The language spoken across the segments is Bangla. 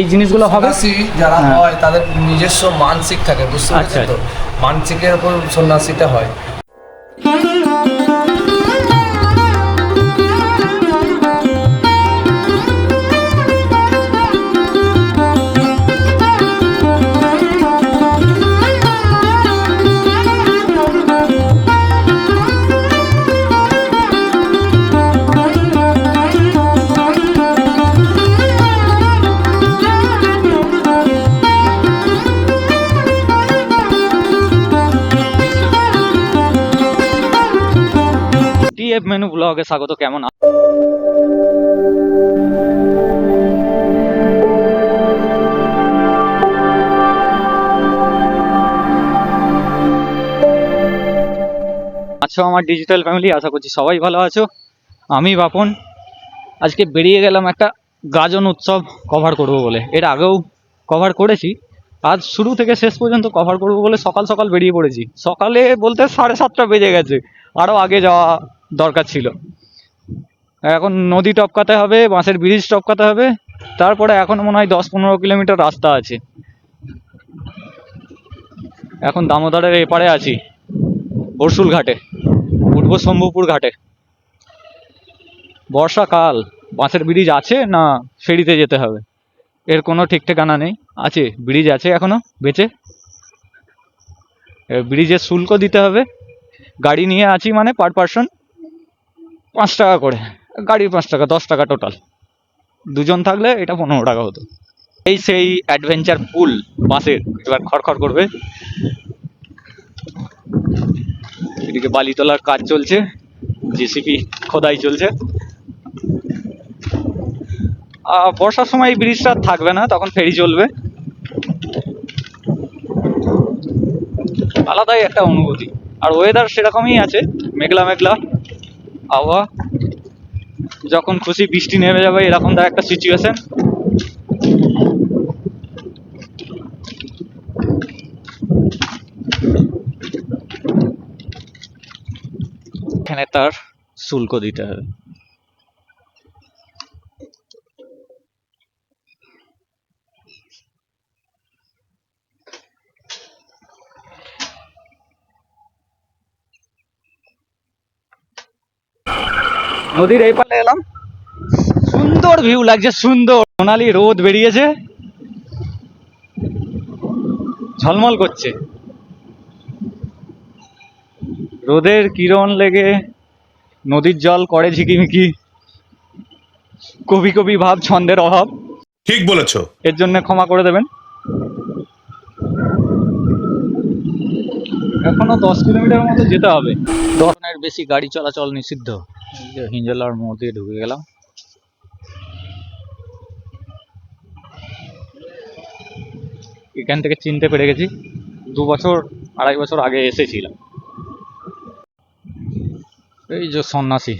এই জিনিসগুলো হবে? যারা হ্যাঁ। হয় তাদের নিজস্ব মানসিক থাকে বুঝতে আচ্ছা, পারছেন তো? মানসিকের উপর সন্ন্যাসীটা হয়। টিএফ মেনু ব্লগে স্বাগত, কেমন আছো আমার ডিজিটাল ফ্যামিলি আশা করছি সবাই ভালো আছো। আমি বাপন। আজকে বেরিয়ে গেলাম একটা গাজন উৎসব কভার করব বলে। এর আগেও কভার করেছি। আজ শুরু থেকে শেষ পর্যন্ত কভার করব বলে সকাল সকাল বেরিয়ে পড়েছি। সকালে বলতে সাড়ে সাতটা বেজে গেছে। আরও আগে যাওয়া দরকার ছিল। এখন নদী টপকাতে হবে, বাঁশের ব্রিজ টপকাতে হবে, তারপরে এখন মনে হয় দশ পনেরো কিলোমিটার রাস্তা আছে। এখন দামোদরের এপারে আছি বরশুল ঘাটে উঠবো শম্ভুপুর ঘাটে। বর্ষাকাল, বাঁশের ব্রিজ আছে না ফেরিতে যেতে হবে? এর কোনো ঠিক ঠিকানা নেই, আছে, ব্রিজ আছে এখনও, বেঁচে। ব্রিজের শুল্ক দিতে হবে, গাড়ি নিয়ে আছি মানে পার পার্সন। পাঁচ টাকা করে। গাড়ির পাঁচ টাকা, দশ টাকা টোটাল দুজন থাকলে এটা পনেরো টাকা হতো। এই সেই অ্যাডভেঞ্চার পুল বাসের, এবার খড়খড় করবে। এদিকে বালি তোলার কাজ চলছে জেসিপি খোদাই চলছে। বর্ষার সময় এই ব্রিজটা থাকবে না, তখন ফেরি চলবে। আলাদাই একটা অনুভূতি। আর ওয়েদার সেরকমই আছে মেঘলা মেঘলা আবহাওয়া। যখন খুশি বৃষ্টি নেমে যাবে, এরকম তার একটা সিচুয়েশন এখানে তার শুল্ক দিতে হবে। নদীর এই পারে এলাম। সুন্দর ভিউ লাগছে সুন্দর। সোনালি রোদ বেরিয়েছে। ঝলমল করছে। রোদের কিরণ লেগে নদীর জল করে ঝিকিমিকি। কবি কবি ভাব ছন্দের অভাব। ঠিক বলেছ। এর জন্য ক্ষমা করে দেবেন। এখনও দশ কিলোমিটার মতো যেতে হবে। দশের বেশি গাড়ি চলাচল নিষিদ্ধ। হিঞ্জলার মোড় দিয়ে ঢুকে গেলাম। এখান থেকে চিনতে পেরে গেছি, দু বছর, আড়াই বছর আগে এসেছিলাম। এই যে সন্ন্যাসী।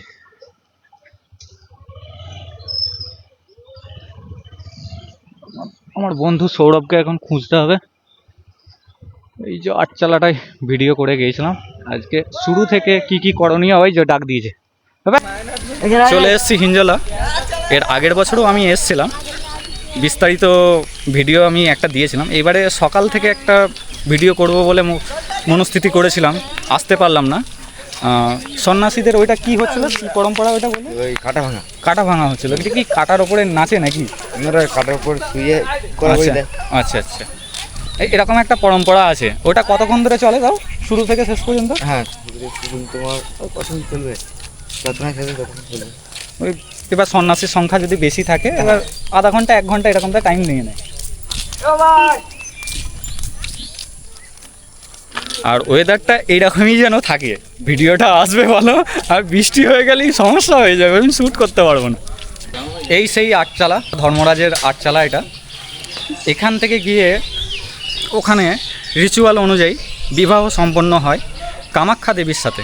আমার বন্ধু সৌরভকে এখন খুঁজতে হবে। এই যে আটচালাটায় ভিডিও করে গিয়েছিলাম। আজকে শুরু থেকে কি কি করণীয় হয় যে ডাক দিয়েছে? চলে এসেছি হিঞ্জলা এর আগের বছরও আমি এসেছিলাম। বিস্তারিত ভিডিও আমি একটা দিয়েছিলাম। এবারে সকাল থেকে একটা ভিডিও করব বলে মনস্থিতি করেছিলাম। আসতে পারলাম না। সন্ন্যাসীদের ওইটা কি হচ্ছিল? কি পরম্পরা ওইটা বলে ওই কাটা ভাঙা। কাটা ভাঙা হচ্ছিল। এটা কি কাটার ওপরে নাচে নাকি? কাটার উপর শুয়ে করে আচ্ছা আচ্ছা আচ্ছা। এরকম একটা পরম্পরা আছে। ওটা কতক্ষণ ধরে চলে তাও শুরু থেকে শেষ পর্যন্ত? হ্যাঁ তোমার কতক্ষণ চলবে? ওই এবার সন্ন্যাসীর সংখ্যা যদি বেশি থাকে এবার আধা ঘণ্টা এক ঘণ্টা এরকমটা টাইম নিয়ে নেয়। আর ওয়েদারটা এইরকমই যেন থাকে। ভিডিওটা আসবে ভালো আর বৃষ্টি হয়ে গেলেই সমস্যা হয়ে যাবে আমি শ্যুট করতে পারব না। এই সেই আটচালা ধর্মরাজের আটচালা এটা। এখান থেকে গিয়ে ওখানে রিচুয়াল অনুযায়ী বিবাহ সম্পন্ন হয় কামাখ্যা দেবীর সাথে।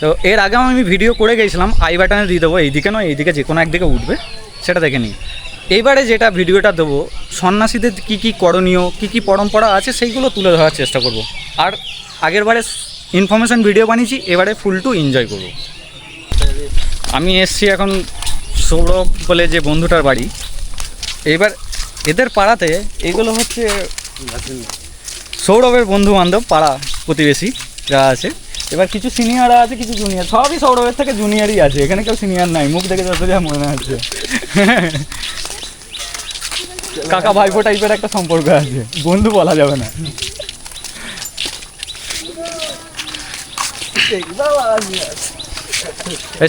তো এর আগেও আমি ভিডিও করে গেছিলাম আই বাটনে দিয়ে দেবো, এইদিকে নয়, এইদিকে যে কোনো একদিকে উঠবে, সেটা দেখে নিই। এইবারে যেটা ভিডিওটা দেবো, সন্ন্যাসীদের কী কী করণীয়, কী কী পরম্পরা আছে, সেইগুলো তুলে ধরার চেষ্টা করব। আর আগের বারে ইনফরমেশন ভিডিও বানিয়েছি, এবারে ফুল টু এনজয় করব। আমি এসছি এখন সৌরভ বলে যে বন্ধুটার বাড়ি। এবার এদের পাড়াতে এগুলো হচ্ছে সৌরভের বন্ধু বান্ধব পাড়া প্রতিবেশী যারা আছে। এবার কিছু সিনিয়ররা আছে, কিছু জুনিয়র সবই সৌরভের থেকে জুনিয়রই আছে। এখানে কেউ সিনিয়র নাই। মুখ দেখে যত যা মনে হচ্ছে। কাকা ভাইপো টাইপের একটা সম্পর্ক আছে। বন্ধু বলা যাবে না।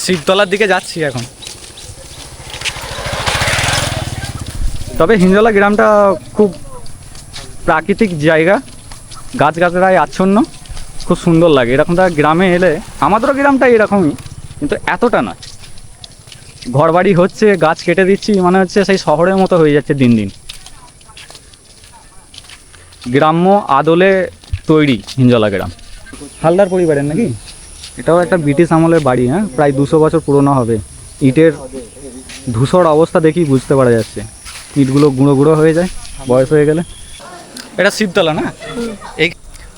শিবতলার দিকে যাচ্ছি এখন। তবে হিঞ্জলা গ্রামটা খুব প্রাকৃতিক জায়গা, গাছগাছড়ায় আচ্ছন্ন, খুব সুন্দর লাগে। এরকমটা গ্রামে এলে, আমাদেরও গ্রামটা এরকমই, কিন্তু এতটা না ঘরবাড়ি হচ্ছে, গাছ কেটে দিচ্ছি মানে হচ্ছে সেই শহরের মতো হয়ে যাচ্ছে দিন দিন। গ্রাম্য আদলে তৈরি, হিঞ্জলা গ্রাম। হালদার পরিবারের নাকি? এটাও একটা ব্রিটিশ আমলের বাড়ি হ্যাঁ? প্রায় দুশো বছর পুরনো হবে। ইটের ধূসর অবস্থা দেখি বুঝতে পারা যাচ্ছে। ইটগুলো গুঁড়ো গুঁড়ো হয়ে যায়, বয়স হয়ে গেলে। এটা শিবতলা না? এই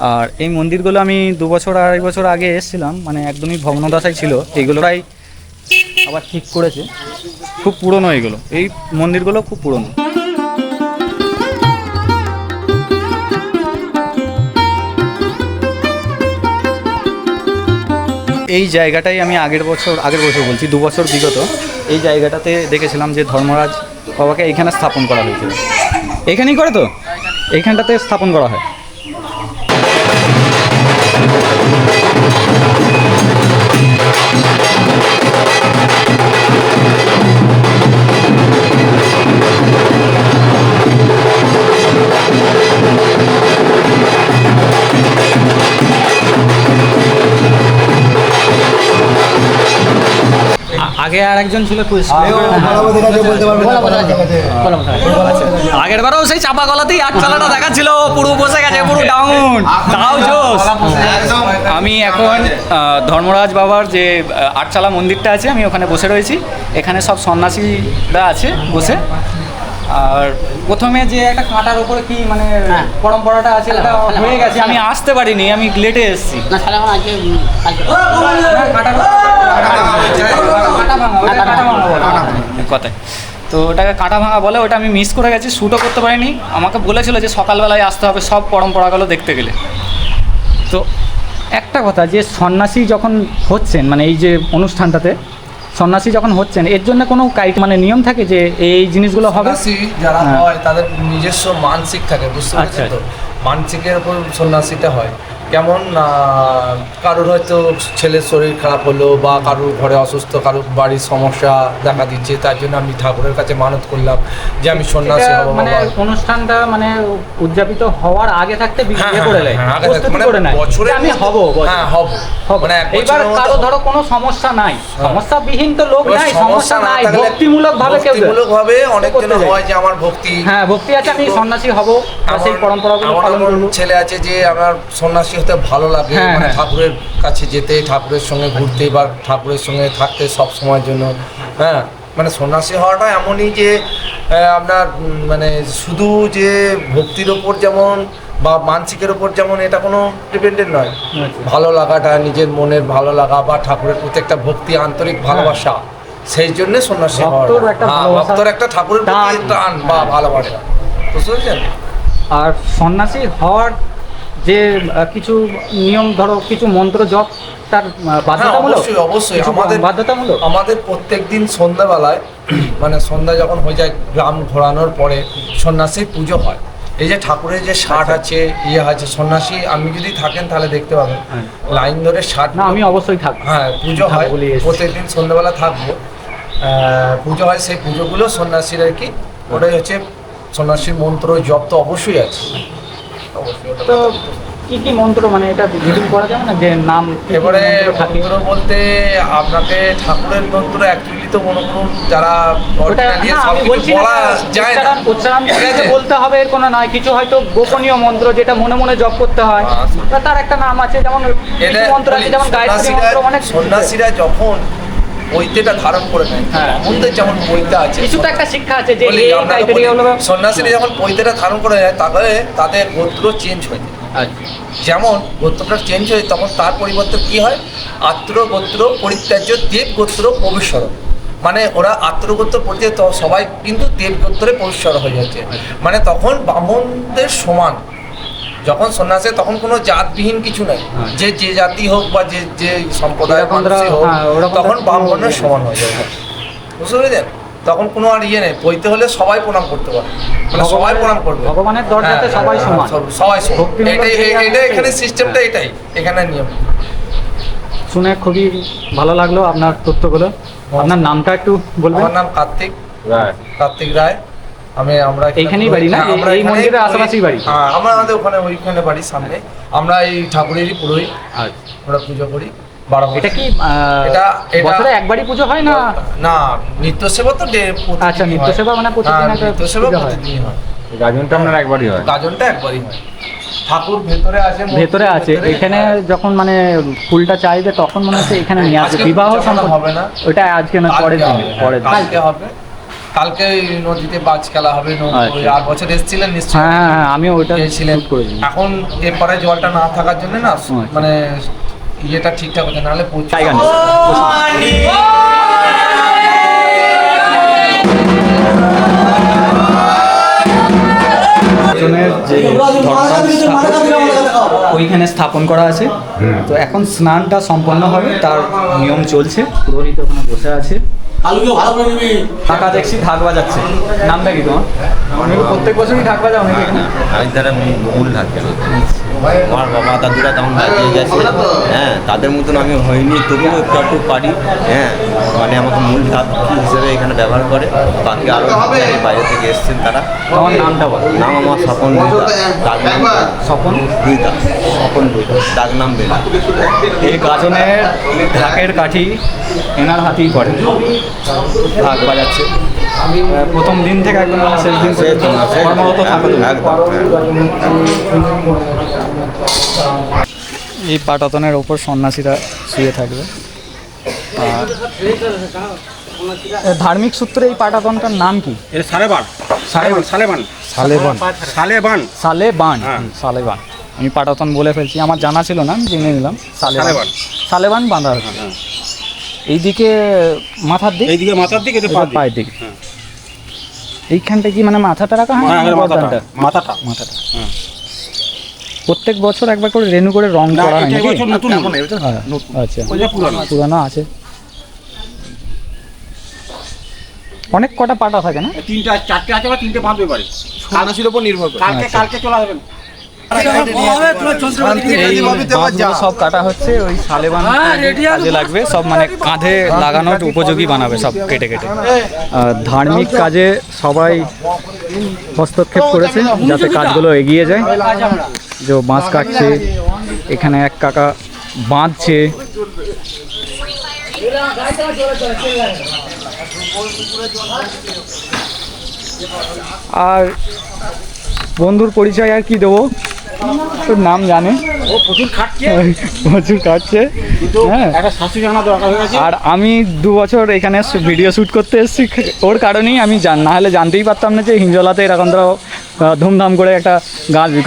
আর এই মন্দিরগুলো আমি দু বছর আড়াই বছর আগে এসেছিলাম মানে একদমই ভগ্নদশায় ছিল। এইগুলো আবার ঠিক করেছে। খুব পুরনো এগুলো। এই মন্দিরগুলো খুব পুরনো। এই জায়গাটাই আমি আগের বছর আগের বছর বলছি, দু বছর বিগত। এই জায়গাটাতে দেখেছিলাম যে ধর্মরাজ বাবাকে এইখানে স্থাপন করা হয়েছিল। এখানেই করে তো? এইখানটাতে স্থাপন করা হয়। আগে আর একজন ছিল আগের বারও সেই চাপা গলাতেই আট চালাটা দেখাচ্ছিল পুরো বসে গেছে পুরো ডাউন তাও জোস আমি এখন ধর্মরাজ বাবার যে আটচালা মন্দিরটা আছে আমি ওখানে বসে রয়েছি এখানে সব সন্ন্যাসীরা আছে বসে আর প্রথমে যে একটা কাঁটার উপরে কি মানে পরম্পরাটা আছে ওটা হয়ে গেছে আমি আসতে পারিনি আমি লেটে এসেছি না কথায়। তো ওটাকে কাঁটা ভাঙা বলে ওটা আমি মিস করে গেছি শ্যুটও করতে পারিনি। আমাকে বলেছিল যে সকালবেলায় আসতে হবে সব পরম্পরাগুলো দেখতে গেলে। তো একটা কথা যে সন্ন্যাসী যখন হচ্ছেন মানে এই যে অনুষ্ঠানটাতে সন্ন্যাসী যখন হচ্ছেন এর জন্য কোনো কাইট মানে নিয়ম থাকে যে এই জিনিসগুলো হবে? যারা হ্যাঁ। হয় তাদের নিজস্ব মানসিক থাকে বুঝতে আচ্ছা, পারছেন তো? মানসিকের উপর সন্ন্যাসীটা হয়। কেমন? কারোর হয়তো ছেলের শরীর খারাপ হলো বা কারোর ঘরে অসুস্থ কারোর বাড়ির সমস্যা দেখা দিচ্ছে তার জন্য আমি ঠাকুরের কাছে মানত করলাম যে আমি সন্ন্যাসী হব মানে অনুষ্ঠানটা মানে উদযাপিত হওয়ার আগে থাকতে হ্যাঁ, বিয়ে করে নেয় হ্যাঁ, আগে থাকতে- প্রস্তুতি মানে করে যে আমি হব হ্যাঁ হব। মানে মধ্যে কারও ধরো কোনো সমস্যা নাই। সমস্যাবিহীন তো লোক নাই সমস্যা নাই ভক্তিমূলক ভাবে কেউ। ভক্তিমূলক ভাবে অনেক জন হয় যে আমার ভক্তি হ্যাঁ ভক্তি আছে আমি সন্ন্যাসী হব সেই পরম্পরাগুলো আমার পালন এমন ছেলে আছে যে আমার সন্ন্যাসী হতে ভালো লাগে হ্যাঁ, মানে হ্যাঁ। ঠাকুরের কাছে যেতে ঠাকুরের সঙ্গে ঘুরতে বা ঠাকুরের সঙ্গে থাকতে সব সময়ের জন্য হ্যাঁ মানে সন্ন্যাসী হওয়াটা এমনই যে আপনার মানে শুধু যে ভক্তির ওপর যেমন বা মানসিকের ওপর যেমন এটা কোনো ডিপেন্ডেন্ট নয় আচ্ছা। ভালো লাগাটা নিজের মনের ভালো লাগা বা ঠাকুরের প্রতি একটা ভক্তি আন্তরিক ভালোবাসা সেই জন্য সন্ন্যাসী হওয়া ভক্তর একটা ঠাকুরের প্রতি। টান বা ভালোবাসা বুঝতে পেরেছেন আর সন্ন্যাসী হওয়ার যে কিছু নিয়ম ধরো কিছু মন্ত্র জপ তার হ্যাঁ বাধ্যতামূলক? অবশ্যই অবশ্যই। আমাদের বাধ্যতামূলক? আমাদের প্রত্যেক দিন সন্ধ্যাবেলায় মানে সন্ধ্যা যখন হয়ে যায় গ্রাম ঘোরানোর পরে সন্ন্যাসীর পুজো হয়। এই যে ঠাকুরের যে ষাট আছে ইয়ে আছে সন্ন্যাসী আমি যদি থাকেন তাহলে দেখতে পাবেন। হ্যাঁ। লাইন ধরে ষাট না আমি অবশ্যই থাকব। হ্যাঁ পুজো হয়। প্রত্যেকদিন সন্ধ্যাবেলা থাকব। পুজো হয় সেই পুজোগুলো সন্ন্যাসীর আর কি ওটাই হচ্ছে সন্ন্যাসীর মন্ত্র জপ তো অবশ্যই আছে। তো কি কি মন্ত্র মানে এটা রিভিল করা যাবে না যে নাম এবারে মন্ত্র বলতে আপনাকে ঠাকুরের মন্ত্র অ্যাকচুয়ালি তো মনে করুন যারা বলা যায় না উচ্চারণ? বলতে হবে এর কোনো নয় কিছু হয়তো গোপনীয় মন্ত্র যেটা মনে মনে জপ করতে হয় আচ্ছা। তার একটা নাম আছে যেমন মন্ত্র আছে যেমন গায়ত্রী মন্ত্র অনেক সন্ন্যাসীরা যখন ধারণ করে নেয়। হ্যাঁ। আমাদের যেমন আছে। একটা শিক্ষা আছে যে এই ক্রাইটেরিয়া হলো সন্ন্যাসীরা যখন ধারণ করে নেয় তাহলে তাদের গোত্র চেঞ্জ হয়ে যায়। আচ্ছা। যেমন গোত্রটা চেঞ্জ হয় তখন তার পরিবর্তে কি হয়? আত্র গোত্র পরিত্যাজ্য দেব গোত্র ভবিষ্যৎ মানে ওরা আত্মগোত্র পর্যায়ে তো সবাই কিন্তু দেব গোত্রে পরিষ্কার হয়ে যাচ্ছে। মানে তখন ব্রাহ্মণদের সমান। যখন সন্ন্যাসে তখন কোনো জাতবিহীন কিছু নাই। হ্যাঁ। যে যে জাতি হোক বা যে যে সম্প্রদায়ের মানুষই হোক হ্যাঁ, ওরকম তখন ব্রাহ্মণের সমান হয়ে যাবে বুঝতে পেরেছেন? তখন কোনো আর ইয়ে নেই। বইতে হলে সবাই প্রণাম করতে পারে। মানে সবাই প্রণাম করবে। ভগবানের দরজাতে হ্যাঁ, সবাই হ্যাঁ, সমান। সবাই সমান। এটাই এখানে হ্যাঁ। সিস্টেমটা এটাই। এখানে নিয়ম। শুনে খুবই ভালো লাগল আপনার তথ্যগুলো। আপনার নামটা একটু বলবেন। আমার নাম কার্তিক। রায়। কার্তিক রায়। আমি আমরা এইখানেই বাড়ি না? হ্যাঁ, আমরা এই মন্দিরের আশেপাশেই বাড়ি? হ্যাঁ আমরা আমাদের ওখানে ওইখানে বাড়ির সামনে। আমরা এই ঠাকুরেরই পুরোহিত আমরা পুজো করি। এটা কি এটা- বছরে একবারই পুজো হয় না? না নিত্য সেবা তো ডে আচ্ছা, নিত্য সেবা মানে প্রতিদিন হ্যাঁ, নিত্য সেবা পুজো হয়। গাজনটা আপনার একবারই হয়? গাজনটা একবারই হয়। ঠাকুর ভেতরে আছে ভেতরে আছে। এখানে যখন মানে ফুলটা চাইবে তখন মনে হচ্ছে এখানে নিয়ে আসবে। বিবাহ সম্পর্ক হবে না। ওটা আজকে না পরের দিন হবে, হ্যাঁ, পরের দিন। কালকে হবে। কালকে ওই নদীতে বাজ খেলা হবে নৌ- আচ্ছা। ওই আর বছর এসেছিলেন নিশ্চয়ই? হ্যাঁ হ্যাঁ হ্যাঁ আমি ওইটা গিয়েছিলেন। shoot এখন এরপরে জলটা না থাকার জন্য না আচ্ছা। মানে ইয়েটা ঠিকঠাক হচ্ছে নাহলে জায়গা যে ওইখানে স্থাপন করা আছে। তো এখন স্নানটা সম্পন্ন হবে তার নিয়ম চলছে। পুরোহিত ওখানে বসে আছে। ঢাকা দেখছি ঢাক বাজাচ্ছে। নামটা কি তোমার? অনেকে প্রত্যেক বছরই ঢাক বাজাও অনেকে এখানে? আমি তারা মূল থাকে আমার বাবা দাদুরা তখন বাজিয়ে গেছে। হ্যাঁ তাদের মতন আমি হইনি তবুও একটু একটু পারি। হ্যাঁ মানে আমাকে মূল ধাপ হিসেবে এখানে ব্যবহার করে। বাকি আরও বাইরে থেকে এসছেন তারা। তোমার নামটা বল। নাম আমার স্বপন স্বপন স্বপন বইটা ডাক নাম বেলা। এই গাজনের ঢাকের কাঠি এনার হাতেই পড়ে। ঢাক বাজাচ্ছে। প্রথম দিন থেকে একদম শেষ দিন কর্মরত থাকো এই পাটাতনের ওপর সন্ন্যাসীরা শুয়ে থাকবে। আর ধার্মিক সূত্রে এই পাটাতনটার নাম কি? সালেবান। সালেবান। সালেবান। সালেবান। সালেবান। সালেবান। হ্যাঁ। সালেবান। আমি পাটাতন বলে ফেলছি। আমার জানা ছিল না আমি জেনে নিলাম। সালেবান। সালেবান। বাঁধা হয়েছে। এইদিকে মাথার দিক? এইদিকে মাথার দিকে এটা পায়ের দিকে। এইখানটা কি মানে মাথাটা রাখা হয় হ্যাঁ না এটা মাথাটা মাথাটা। মাথাটা। হ্যাঁ। প্রত্যেক বছর একবার করে রেনু করে রং করা হয় নাকি? নতুন। হ্যাঁ, আচ্ছা। পুরানো। পুরানো আছে। অনেক কটা পাটা থাকে না? তিনটা চারটে আছে বা তিনটে বাঁধবে পারে সন্ন্যাসীর উপর নির্ভর করে। কালকে কালকে চলে আসবেন সব কাটা হচ্ছে ওই সালেবান কাজে লাগবে সব মানে কাঁধে লাগানোর উপযোগী বানাবে সব কেটে কেটে। আর ধার্মিক কাজে সবাই হস্তক্ষেপ করেছে যাতে কাজগুলো এগিয়ে যায়। যে বাঁশ কাটছে এখানে এক কাকা বাঁধছে। আর বন্ধুর পরিচয় আর কি দেবো? তোর নাম জানে। ও প্রচুর খাটছে? প্রচুর কাটছে হ্যাঁ। একটা শাস্তি জানা দরকার হয়ে আর আমি দু বছর এখানে ভিডিও শ্যুট করতে এসেছি। ওর কারণেই আমি জান না হলে জানতেই পারতাম না যে হিঞ্জলাতে এরকম ধরো ধুমধাম করে একটা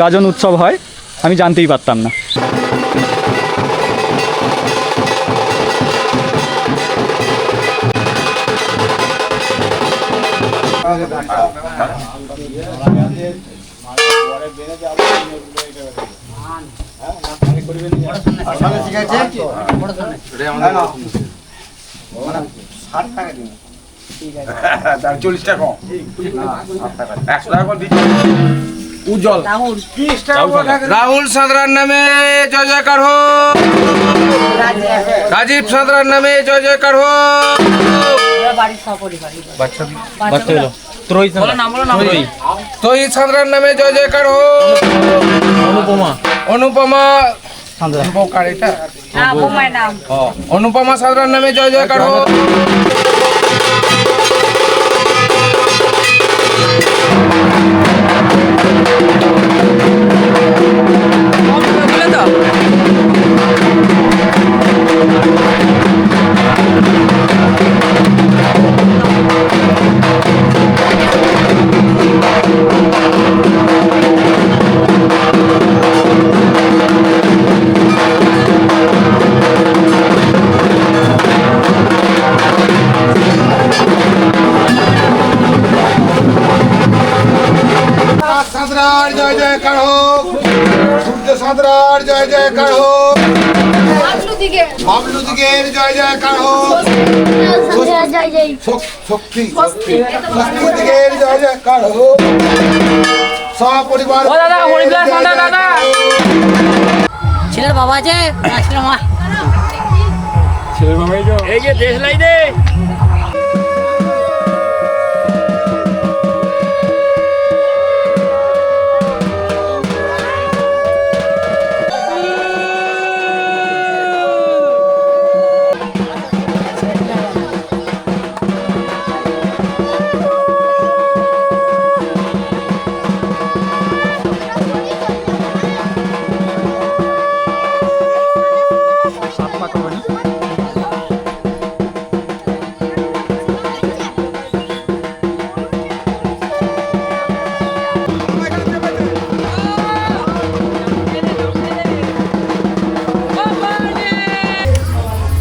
গাজন উৎসব হয়। আমি জানতেই পারতাম না। চল্লিশ টাকা একশো টাকা উজ্জ্বল রাহুল সাঁতরার নামে জয় জয়কার হো। রাজীব সাঁতরার নামে জয় জয়কার হো। বাচ্চা সাঁতরার নামে জয় জয়কার হো। অনুপমা। অনুপমা কার এটা হ্যাঁ বোমায় নাম অনুপমা সাঁতরার নামে জয় জয়কার হো সাঁতরার জয় জয়কার হোক। সূর্য সাঁতরার জয় হোক। বাবলু জয় হোক। জয় জয় শক্তি শক্তি জয় হোক। সপরিবার দাদা। ছেলের বাবা আছে ছেলের মা। এই যে দেশ লাইনে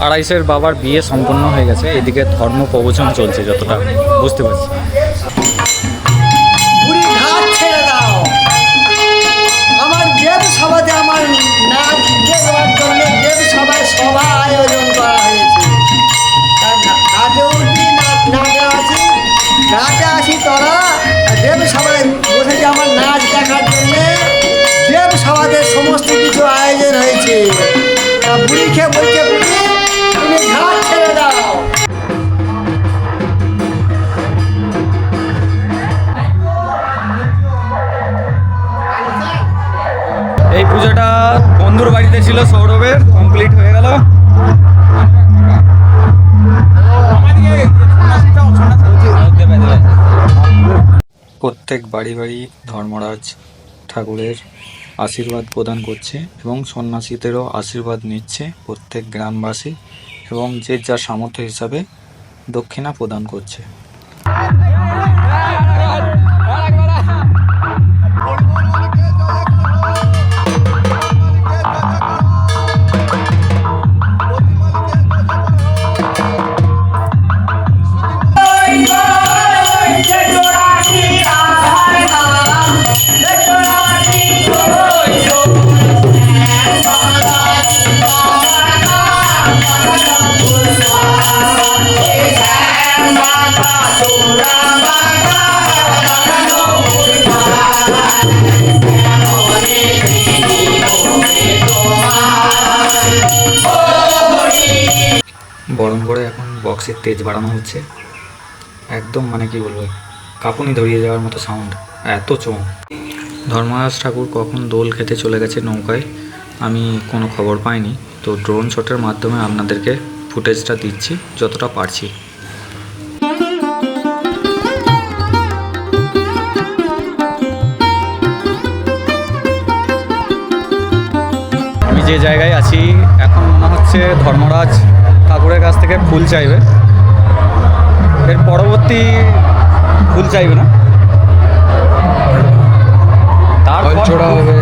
আড়াইশের বাবার বিয়ে সম্পন্ন হয়ে গেছে, এদিকে ধর্ম প্রবচন চলছে যতটা বুঝতে পারছি। বুড়ি সমস্ত কিছু আয়োজন হয়েছে। তা বুড়িকে বলছে, বুড়ি এই পুজোটা বন্ধুর বাড়িতে ছিল সৌরভের কমপ্লিট হয়ে গেল। প্রত্যেক বাড়ি বাড়ি ধর্মরাজ ঠাকুরের আশীর্বাদ প্রদান করছে এবং সন্ন্যাসীদেরও আশীর্বাদ নিচ্ছে প্রত্যেক গ্রামবাসী। এবং যে যার সামর্থ্য হিসাবে দক্ষিণা প্রদান করছে। বরং করে এখন বক্সের তেজ বাড়ানো হচ্ছে। একদম মানে কি বলব, কাঁপুনি ধরিয়ে যাওয়ার মতো সাউন্ড এত চোখ ধর্মরাজ ঠাকুর কখন দোল খেতে চলে গেছে নৌকায়, আমি কোনো খবর পাইনি। তো ড্রোন শটের মাধ্যমে আপনাদেরকে ফুটেজটা দিচ্ছি যতটা পারছি। আমি যে জায়গায় আছি হচ্ছে ধর্মরাজ ঠাকুরের কাছ থেকে ফুল চাইবে এর পরবর্তী ফুল চাইবে না তারপর হবে।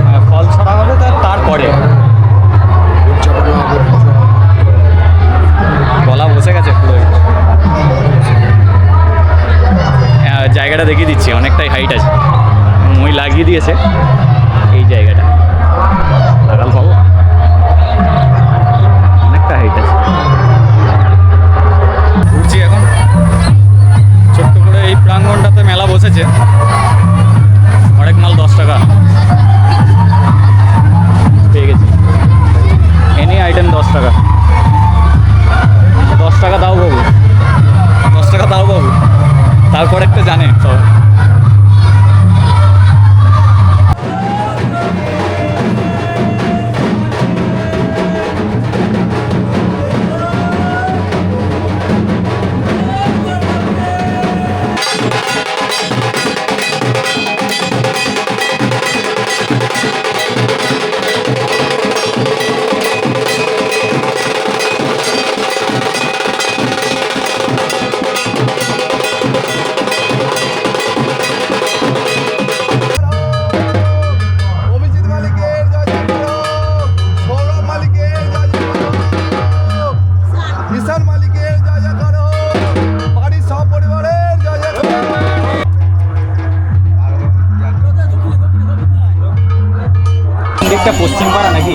মন্দিরটা পশ্চিম পাড়া নাকি?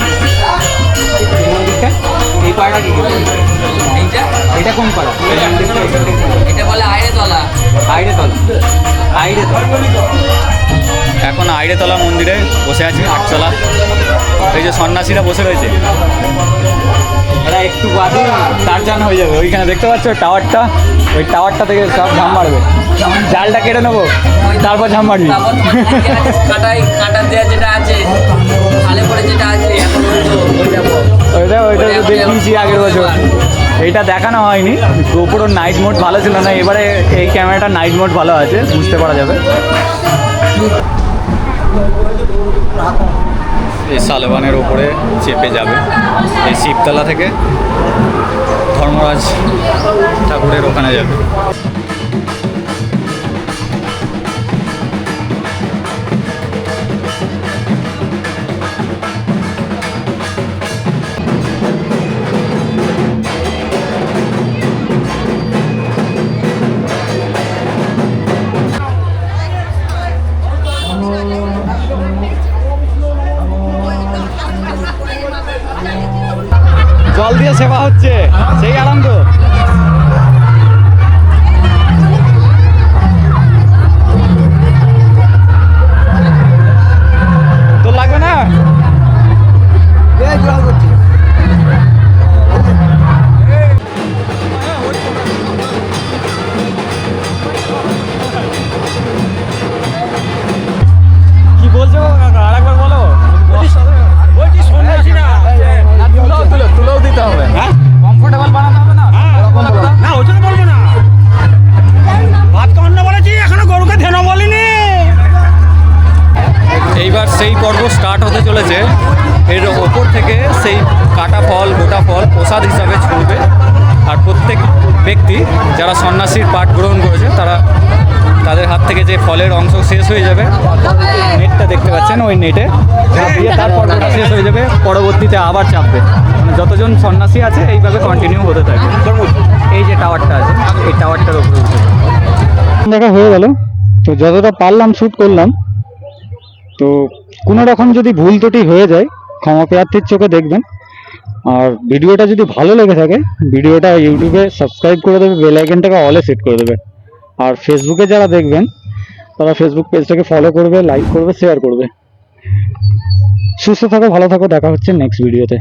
এই দিকটা এই পাড়াটা কি এইটা? এটা কোন পাড়া? এটা বলে আইরে তলা। আইরে তলা। আইড়েতলা আইড়েতলা এখন আইড়েতলা মন্দিরে বসে আছি আটতলা এই যে সন্ন্যাসীরা বসে রয়েছে। এরা একটু বাদে টারজান হয়ে যাবে ওইখানে দেখতে পাচ্ছ টাওয়ারটা? ওই টাওয়ারটা থেকে সব ঝাম মারবে। জালটা কেটে নেব তারপর ঝাম মারবি। কাটাই কাটা দেওয়া যেটা আছে খালে পরে যেটা আছে এখন ওইটা ওইটা দেখিয়েছি আগের বছর। এইটা দেখানো হয়নি। গোপুরোর নাইট মোড ভালো ছিল না এবারে এই ক্যামেরাটা নাইট মোড ভালো আছে বুঝতে পারা যাবে। এই সালেবানের ওপরে চেপে যাবে। এই শিবতলা থেকে ধর্মরাজ ঠাকুরের ওখানে যাবে। ব্যক্তি যারা সন্ন্যাসীর পাঠ গ্রহণ করেছে, তারা তাদের হাত থেকে যে ফলের অংশ শেষ হয়ে যাবে, নেটটা দেখতে পাচ্ছেন ওই নেটে। দিয়ে শেষ হয়ে যাবে, পরবর্তীতে আবার চাপবে। মানে যতজন সন্ন্যাসী আছে, এইভাবে কন্টিনিউ হতে থাকে এই যে টাওয়ারটা আছে, এই টাওয়ারটার উপরে উঠে দেখা হয়ে গেল। তো যতটা পারলাম শ্যুট করলাম, তো কোনো রকম যদি ভুল ত্রুটি হয়ে যায়, ক্ষমা প্রার্থীর চোখে দেখবেন। আর ভিডিওটা যদি ভালো লেগে থাকে, ভিডিওটা ইউটিউবে সাবস্ক্রাইব করে দেবে বেল আইকনটাকে অলে সেট করে দেবে। আর ফেসবুকে যারা দেখবেন, তারা ফেসবুক পেজটাকে ফলো করবে লাইক করবে শেয়ার করবে। সুস্থ থাকো, ভালো থাকো, দেখা হচ্ছে নেক্সট ভিডিওতে